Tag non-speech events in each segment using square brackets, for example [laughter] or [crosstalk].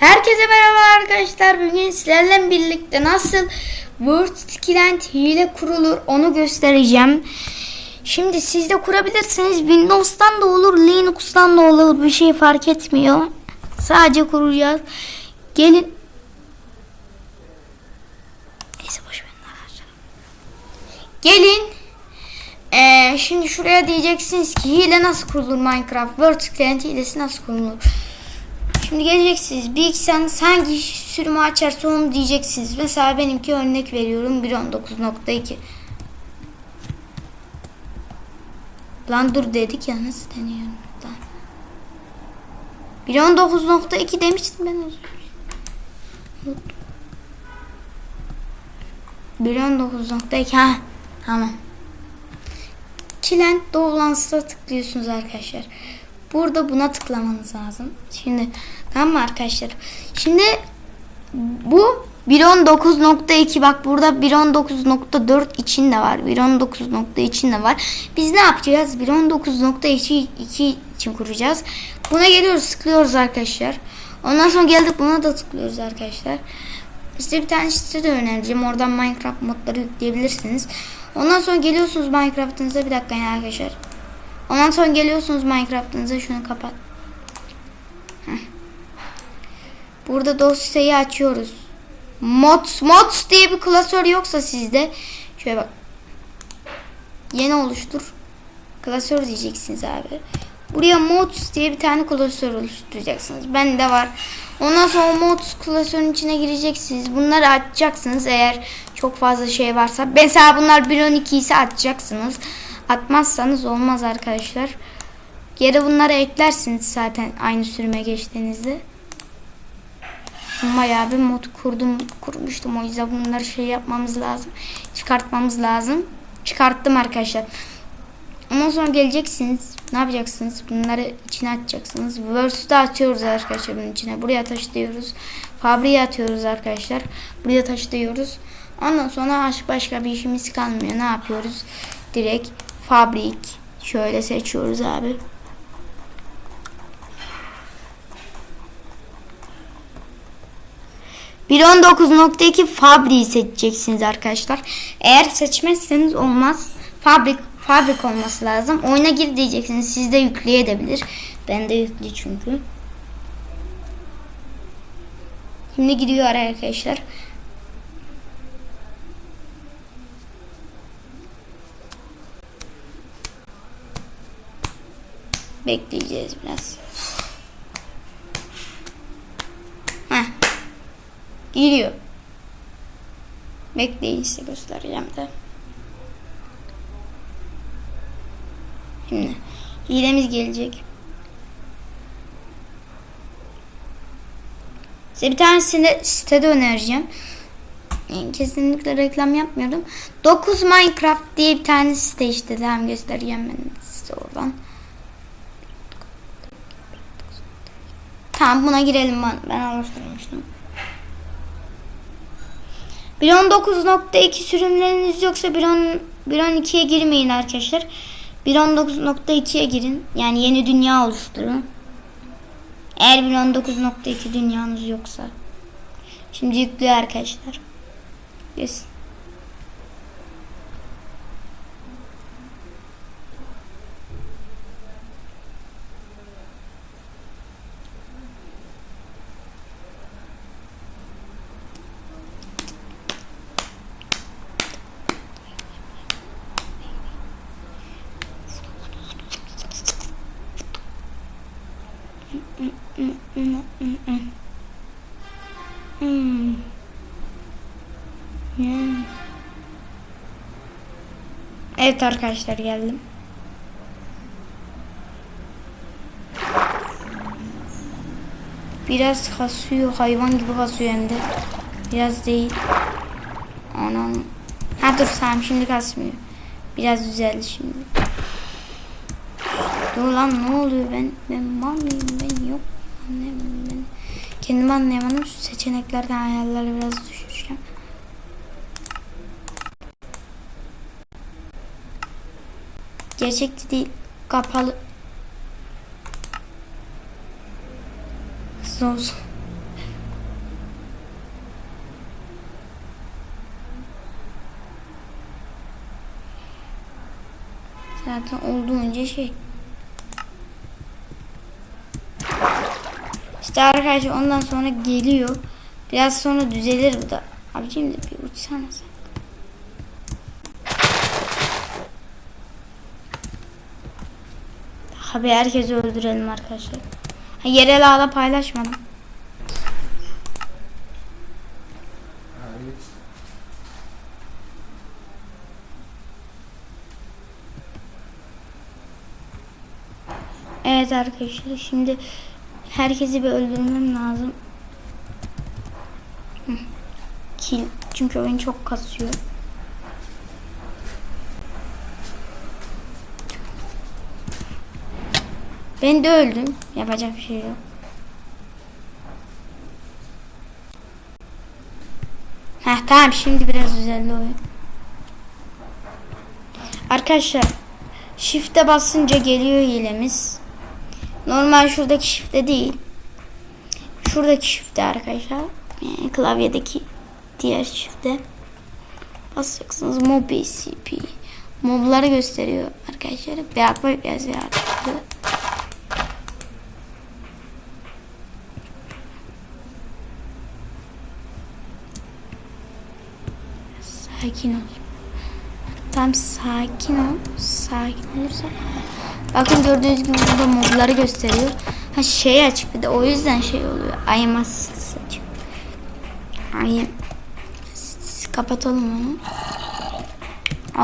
Herkese merhaba arkadaşlar. Bugün sizlerle birlikte nasıl Word Skillant hile kurulur onu göstereceğim. Şimdi siz de kurabilirsiniz. Windows'tan da olur, Linux'tan da olur. Bir şey fark etmiyor. Sadece kuracağız. Gelin. Neyse boş verin. Gelin. Ee, şimdi şuraya diyeceksiniz ki hile nasıl kurulur Minecraft? Word Skillant hilesi nasıl kurulur? Şimdi geleceksiniz. Sen hangi sürümü açarsa onu diyeceksiniz. Mesela benimki örnek veriyorum 1.19.2. Lan dur dedik ya nasıl deniyorum lan. 1.19.2 demiştim ben özür dilerim. 1.19.2 ha tamam. Kilent Dovlans'a tıklıyorsunuz arkadaşlar. Burada buna tıklamanız lazım. Şimdi tamam mı arkadaşlar? Şimdi bu 1.19.2 bak burada 1.19.4 için de var. 1.19.2 için de var. Biz ne yapacağız? 1.19.2 için kuracağız. Buna geliyoruz tıklıyoruz arkadaşlar. Ondan sonra geldik buna da tıklıyoruz arkadaşlar. Size bir tane site de önereceğim. Oradan Minecraft modları yükleyebilirsiniz. Ondan sonra geliyorsunuz Minecraft'ınıza bir dakika ya arkadaşlar. Ondan sonra geliyorsunuz Minecraft'ınıza şunu kapat. Heh. Burada dosyayı açıyoruz. Mods, mods diye bir klasör yoksa sizde şöyle bak. Yeni oluştur. Klasör diyeceksiniz abi. Buraya mods diye bir tane klasör oluşturacaksınız. Bende var. Ondan sonra mods klasörün içine gireceksiniz. Bunları açacaksınız eğer çok fazla şey varsa. Mesela bunlar 1.12 ise açacaksınız. Atmazsanız olmaz arkadaşlar. Geri bunları eklersiniz zaten aynı sürüme geçtiğinizde. Bayağı bir mod kurdum, kurmuştum o yüzden bunları şey yapmamız lazım. Çıkartmamız lazım. Çıkarttım arkadaşlar. Ondan sonra geleceksiniz. Ne yapacaksınız? Bunları içine atacaksınız. Verse'de atıyoruz arkadaşlar bunun içine. Buraya taşıyoruz. Fabriğe atıyoruz arkadaşlar. Buraya taşıyoruz. Ondan sonra başka bir işimiz kalmıyor. Ne yapıyoruz? Direkt fabrik şöyle seçiyoruz abi. Bir 19.2 fabriği seçeceksiniz arkadaşlar. Eğer seçmezseniz olmaz. Fabrik fabrik olması lazım. Oyuna gir diyeceksiniz. Siz de yükleyebilir. Ben de yüklü çünkü. Şimdi gidiyor arkadaşlar. Bekleyeceğiz biraz. Heh. Giriyor. Bekleyin size göstereceğim de. Şimdi hilemiz gelecek. Size bir tane site, sitede önereceğim. Kesinlikle reklam yapmıyorum. 9 Minecraft diye bir tane site işte. Tamam göstereceğim ben size oradan. Tamam buna girelim ben, ben oluşturmuştum. 1.19.2 sürümleriniz yoksa 1.12'ye girmeyin arkadaşlar. 1.19.2'ye girin. Yani yeni dünya oluşturun. Eğer 1.19.2 dünyanız yoksa. Şimdi yüklüyor arkadaşlar. Yes. Evet arkadaşlar geldim. Biraz kasıyor hayvan gibi kasıyor hem de. Biraz değil. Anam. Ha dur tamam şimdi kasmıyor. Biraz düzeldi şimdi. Dur lan ne oluyor ben ben mal mıyım ben yok anlayamadım ben kendimi anlayamadım şu seçeneklerden ayarları biraz düşüreceğim Gerçekçi değil. Kapalı. Hızlı olsun. Zaten olduğunca şey. İşte arkadaşlar ondan sonra geliyor. Biraz sonra düzelir bu da. Abicim de bir uçsana. Abi herkesi öldürelim arkadaşlar. Ha, yerel ağda paylaşmadım. Evet arkadaşlar şimdi herkesi bir öldürmem lazım. Kill. Çünkü oyun çok kasıyor. Ben de öldüm. Yapacak bir şey yok. Heh tamam şimdi biraz düzeldi oyun. Arkadaşlar Shift'e basınca geliyor hilemiz. Normal şuradaki shift'te değil. Şuradaki shift'te arkadaşlar. Yani klavyedeki diğer shift'te. Basacaksınız mob CP. Mobları gösteriyor arkadaşlar. Bırakma yazıyor arkadaşlar. Sakin ol. Tam sakin ol. Sakin olursa. Bakın gördüğünüz gibi burada mobları gösteriyor. Ha şey açık bir de o yüzden şey oluyor. Ayıması açık. Ayım. Kapatalım onu.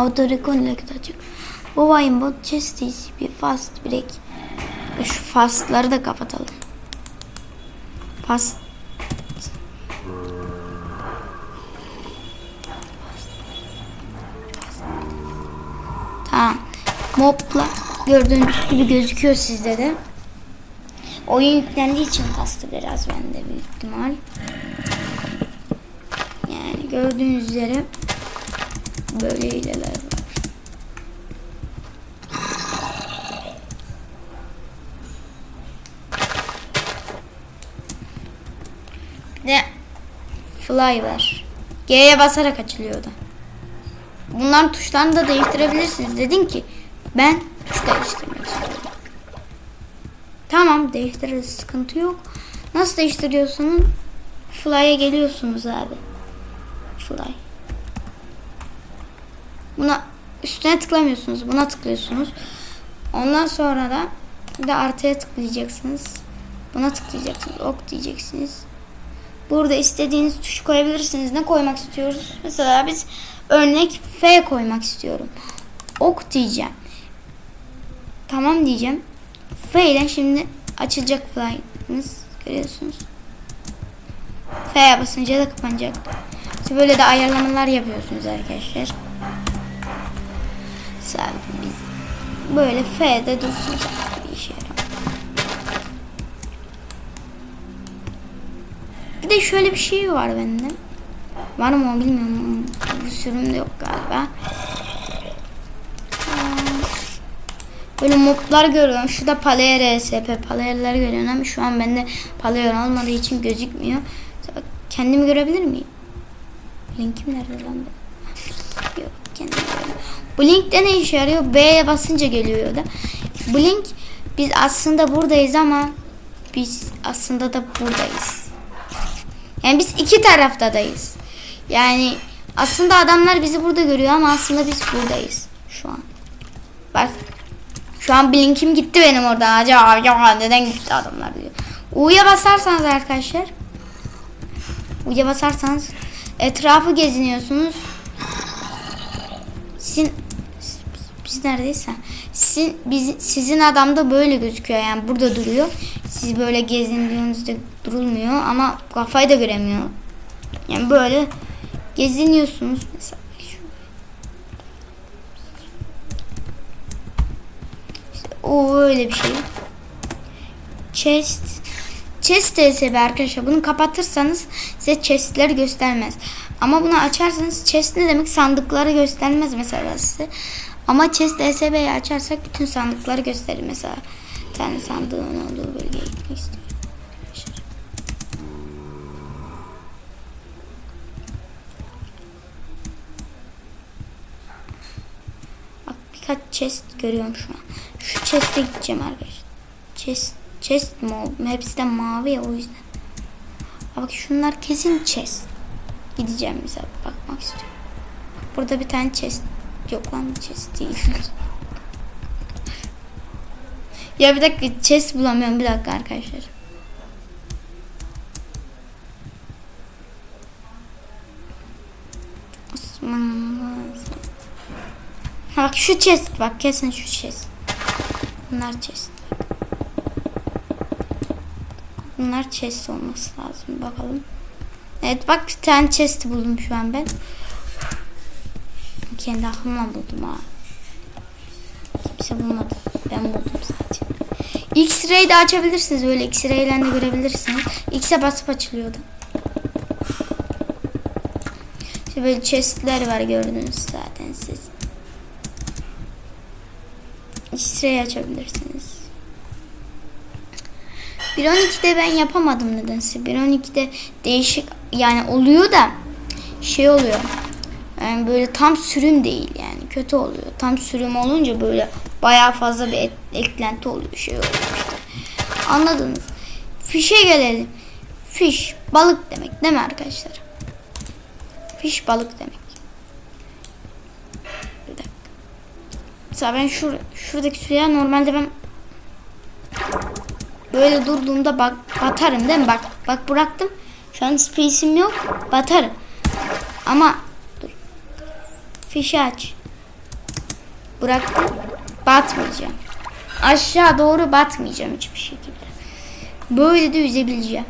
Auto reconnect açık. Ayın bot chest TCP fast break. Şu fastları da kapatalım. Fast Mobla gördüğünüz gibi gözüküyor sizde de. Oyun yüklendiği için kastı biraz bende büyük ihtimal. Yani gördüğünüz üzere böyle hileler var. De fly var. G'ye basarak açılıyor o da. Bunların tuşlarını da değiştirebilirsiniz. Dedin ki ben tuş değiştirmek istiyorum. Tamam değiştiririz sıkıntı yok. Nasıl değiştiriyorsunuz? Fly'a geliyorsunuz abi. Fly. Buna üstüne tıklamıyorsunuz. Buna tıklıyorsunuz. Ondan sonra da bir de artıya tıklayacaksınız. Buna tıklayacaksınız. Ok diyeceksiniz. Burada istediğiniz tuşu koyabilirsiniz. Ne koymak istiyoruz? Mesela biz örnek F koymak istiyorum. Ok diyeceğim. Tamam diyeceğim. F ile şimdi açılacak fly'ımız. Görüyorsunuz. F'ye basınca da kapanacak. İşte böyle de ayarlamalar yapıyorsunuz arkadaşlar. Böyle F'de dursun bir işe yarar. Bir de şöyle bir şey var bende. Var mı bilmiyorum. Bu sürümde yok galiba. Böyle moblar görüyorum. Şurada Palayer RSP Palayer'ler görüyorum ama şu an bende Palayer olmadığı için gözükmüyor. Kendimi görebilir miyim? Linkim nerede lan benim? Yok kendimi. Bu link de ne işe yarıyor? B'ye basınca geliyor da. Bu link biz aslında buradayız ama biz aslında da buradayız. Yani biz iki taraftadayız. Yani aslında adamlar bizi burada görüyor ama aslında biz buradayız şu an. Bak şu an blinkim gitti benim oradan. Acaba, acaba neden gitti adamlar diyor. U'ya basarsanız arkadaşlar. U'ya basarsanız etrafı geziniyorsunuz. Sizin biz neredeyiz? ha? Sizin, biz, sizin adam da böyle gözüküyor yani burada duruyor. Siz böyle gezindiğinizde durulmuyor ama kafayı da göremiyor. Yani böyle geziniyorsunuz mesela. şu- İşte o öyle bir şey. Chest. Chest TSB arkadaşlar. Bunu kapatırsanız size chestleri göstermez. Ama bunu açarsanız chest ne demek? Sandıkları göstermez mesela size. Ama chest TSB'yi açarsak bütün sandıkları gösterir mesela. Bir tane sandığın olduğu bölgeye gitmek istiyorum. Bak birkaç chest görüyorum şu an. Şu chest'e gideceğim arkadaşlar. Chest, chest mi? Hepsi de mavi ya o yüzden. Bak şunlar kesin chest. Gideceğim bize bakmak istiyorum. Burada bir tane chest. Yok lan chest değil. [laughs] ya bir dakika chest bulamıyorum bir dakika arkadaşlar. Osmanlı. Ha bak şu chest bak kesin şu chest. Bunlar chest. Bunlar chest olması lazım bakalım. Evet bak bir tane chest buldum şu an ben. Kendi aklımla buldum ha. Kimse bulmadı. Ben buldum sadece. X-ray de açabilirsiniz. Öyle X-ray ile de görebilirsiniz. X'e basıp açılıyordu. İşte böyle chestler var gördünüz zaten siz. X-ray açabilirsiniz. 1.12'de ben yapamadım nedense. 1.12'de değişik yani oluyor da şey oluyor. Yani böyle tam sürüm değil yani kötü oluyor. Tam sürüm olunca böyle bayağı fazla bir eklenti oluyor şey oluyor işte. Anladınız. Fişe gelelim. Fiş balık demek değil mi arkadaşlar? Fiş balık demek. Bir dakika. Mesela ben şur şuradaki suya normalde ben böyle durduğumda bak batarım değil mi? Bak bak bıraktım. Şu an space'im yok. Batarım. Ama dur. Fişi aç. Bıraktım. Batmayacağım. Aşağı doğru batmayacağım hiçbir şekilde. Böyle de yüzebileceğim.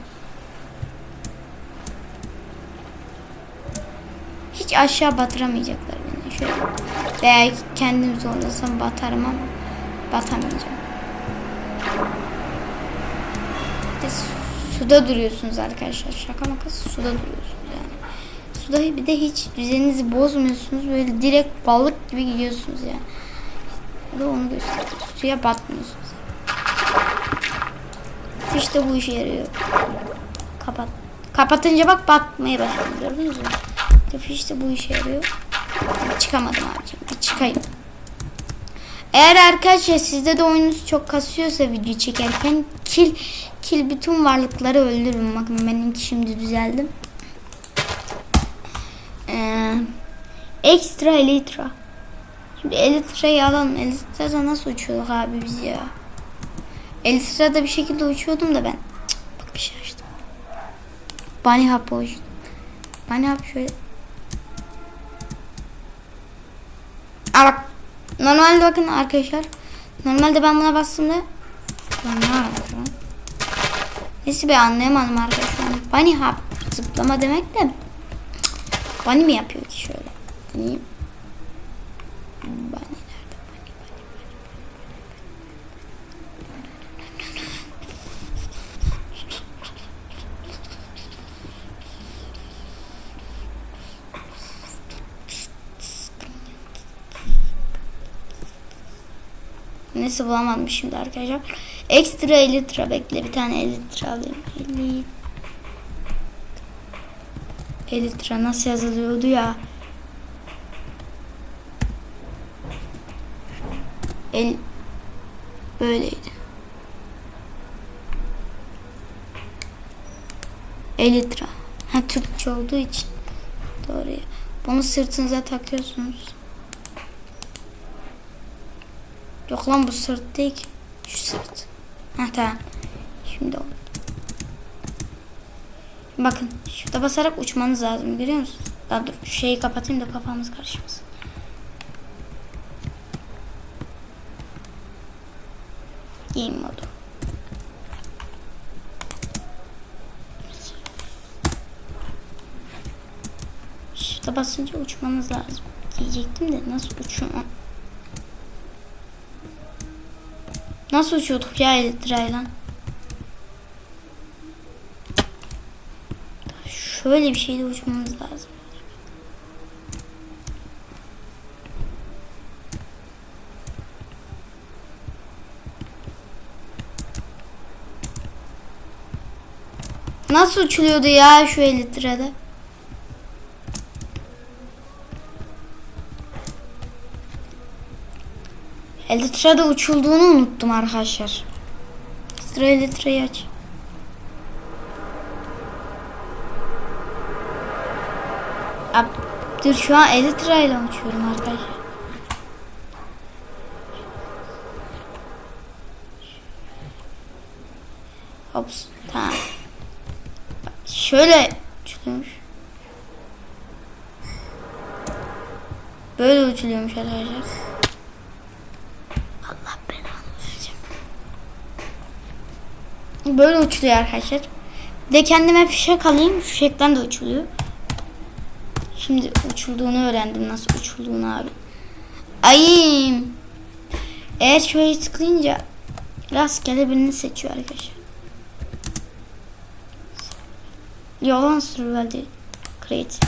Hiç aşağı batıramayacaklar. Şöyle. Veya kendim zorlasam batarım ama batamayacağım. De suda duruyorsunuz arkadaşlar. Şaka maka suda duruyorsunuz yani. Suda bir de hiç düzeninizi bozmuyorsunuz. Böyle direkt balık gibi gidiyorsunuz yani. Bir de onu gösteriyor. Suya batmıyorsunuz. İşte bu işe yarıyor. Kapat. Kapatınca bak batmaya başladı gördünüz mü? İşte bu işe yarıyor. Çıkamadım abicim. Bir çıkayım. Eğer arkadaşlar sizde de oyununuz çok kasıyorsa video çekerken kill kill bütün varlıkları öldürün. Bakın benimki şimdi düzeldim. Ee, ekstra elitra. Şimdi elitra'yı alalım. Elitra'da nasıl uçuyorduk abi biz ya? Elitra'da bir şekilde uçuyordum da ben. Cık, bak bir şey açtım. Bunny hop uçtum. Bunny hop şöyle. Bak. Normalde bakın arkadaşlar. Normalde ben buna bastığımda? Neyse be anlayamadım arkadaşlar. Bunny hop zıplama demek de Bunny mi yapıyor ki şöyle? Bunny nerede? Bunny, bunny, bunny. Neyse bulamadım şimdi arkadaşlar. Ekstra elitra bekle bir tane elitra alayım. Eli... Elitra nasıl yazılıyordu ya? El böyleydi. Elitra. Ha Türkçe olduğu için. Doğru. Bunu sırtınıza takıyorsunuz. Yok lan bu sırt değil ki. Şu sırt. Ha tamam. Şimdi oldu. Bakın şurada basarak uçmanız lazım görüyor musunuz? Daha dur şu şeyi kapatayım da kafamız karışmasın. Game modu. Şurada basınca uçmanız lazım. Diyecektim de nasıl uçuyorum? Nasıl uçuyorduk ya elektrayla? Şöyle bir şeyle uçmamız lazım. Nasıl uçuluyordu ya şu elitrede? Elytra'da uçulduğunu unuttum arkadaşlar. Sıra Elytra'yı aç. Dur şu an Elytra ile uçuyorum arkadaşlar. Hops tamam. Şöyle uçuluyormuş. Böyle uçuluyormuş arkadaşlar. Böyle uçuluyor arkadaşlar. Bir de kendime fişek alayım. Fişekten de uçuluyor. Şimdi uçulduğunu öğrendim. Nasıl uçulduğunu abi. Ay. Eğer şöyle tıklayınca rastgele birini seçiyor arkadaşlar. Yalan survival değil. Create.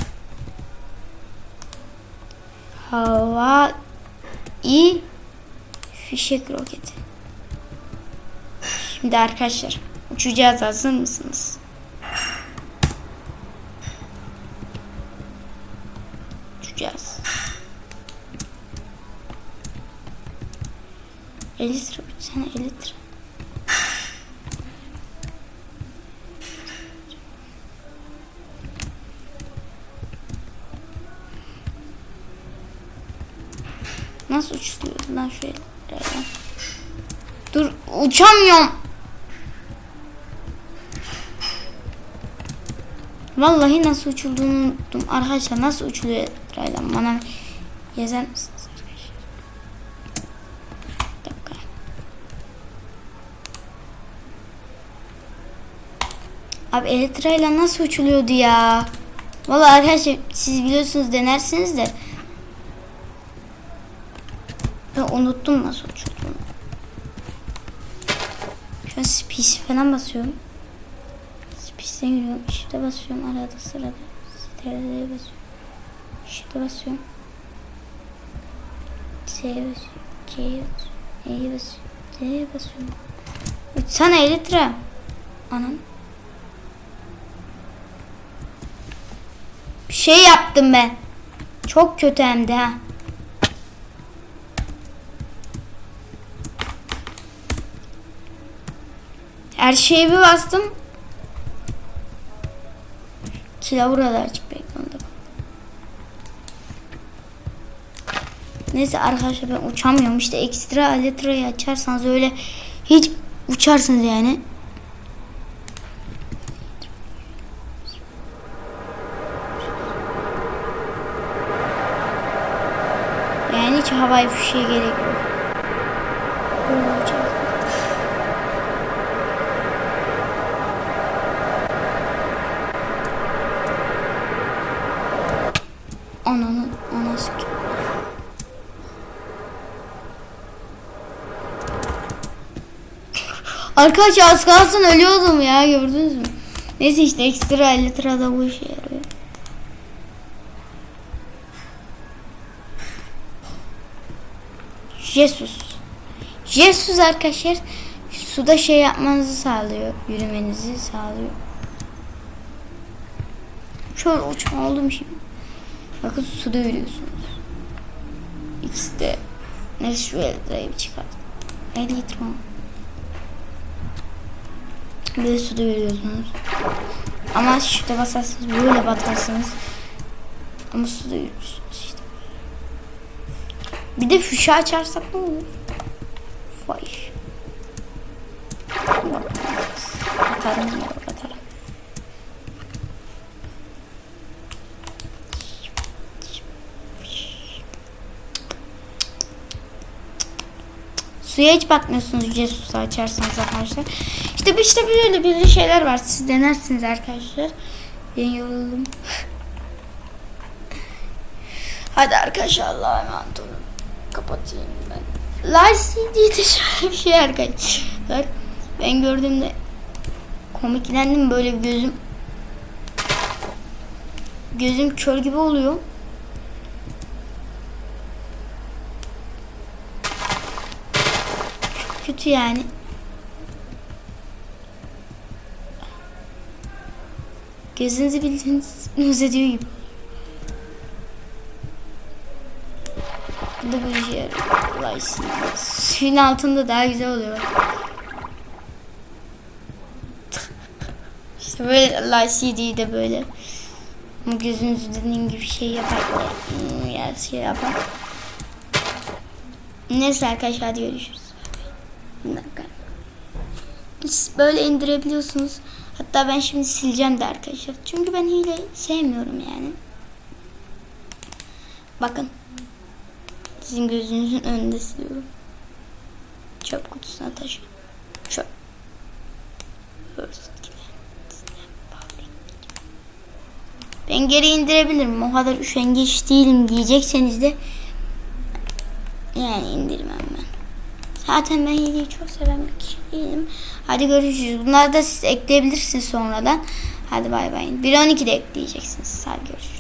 Hava i fişek roketi. Şimdi arkadaşlar uçacağız hazır mısınız? Uçacağız. 50 lira uçsana 50 lira. Nasıl uçuluyor lan? Şöyle. Dur uçamıyorum. Vallahi nasıl uçulduğunu unuttum. Arkadaşlar nasıl uçuluyor Raylan bana yazar mısınız. Abi Elytra'yla nasıl uçuluyordu ya? Vallahi arkadaşlar siz biliyorsunuz denersiniz de ben unuttum nasıl uçulduğunu. Şu an space falan basıyorum. Space'e giriyorum. Shift'e basıyorum arada sırada. St'ye basıyorum. Shift'e basıyorum. C'ye basıyorum. C'ye basıyorum. E'ye basıyorum. D'ye basıyorum. Uçsana Elytra. Anam. Bir şey yaptım ben. Çok kötü hem de ha. Her şeye bir bastım. Kila burada açık ekranda. Neyse arkadaşlar ben uçamıyorum. İşte ekstra aletrayı açarsanız öyle hiç uçarsınız yani. Yani hiç havai fişeğe gerek yok. Arkadaşlar az kalsın ölüyordum ya gördünüz mü? Neyse işte ekstra 50 lirada bu işe yarıyor. Jesus. Jesus arkadaşlar suda şey yapmanızı sağlıyor. Yürümenizi sağlıyor. Şöyle uçma oldum şimdi. Bakın suda yürüyorsunuz. İkisi de neyse şu eldrayı bir çıkardım. 50 Böyle suda yürüyorsunuz. Ama şurada basarsınız böyle batarsınız. Ama suda yürüyorsunuz işte. Bir de fişe açarsak ne olur? Vay. Bak, Atarım ya atarım. Suya hiç bakmıyorsunuz Jesus'u açarsanız arkadaşlar. İşte bir işte böyle böyle şeyler var. Siz denersiniz arkadaşlar. Ben yoruldum. [laughs] Hadi arkadaşlar Allah'a emanet olun. Kapatayım ben. Live diye de bir şey arkadaşlar. Ben gördüğümde komiklendim böyle gözüm gözüm kör gibi oluyor. Kötü yani. Gözünüzü bildiğiniz [laughs] nüz ediyor gibi. bu yarıyor. Vallahi sinirli. Suyun altında daha güzel oluyor. [laughs] İşte böyle CD'yi de böyle gözünüzü dediğin gibi şey yapar. Hmm, Ya şey yapar. Neyse arkadaşlar hadi görüşürüz. Bir dakika. Siz böyle indirebiliyorsunuz. Hatta ben şimdi sileceğim de arkadaşlar. Çünkü ben hile sevmiyorum yani. Bakın. Sizin gözünüzün önünde siliyorum. Çöp kutusuna taşı. Çöp. Ben geri indirebilirim. O kadar üşengeç değilim diyecekseniz de yani indirmem ben. Zaten ben hileyi çok seven bir kişi değilim. Hadi görüşürüz. Bunları da siz ekleyebilirsiniz sonradan. Hadi bay bay. 1.12'de ekleyeceksiniz. Hadi görüşürüz.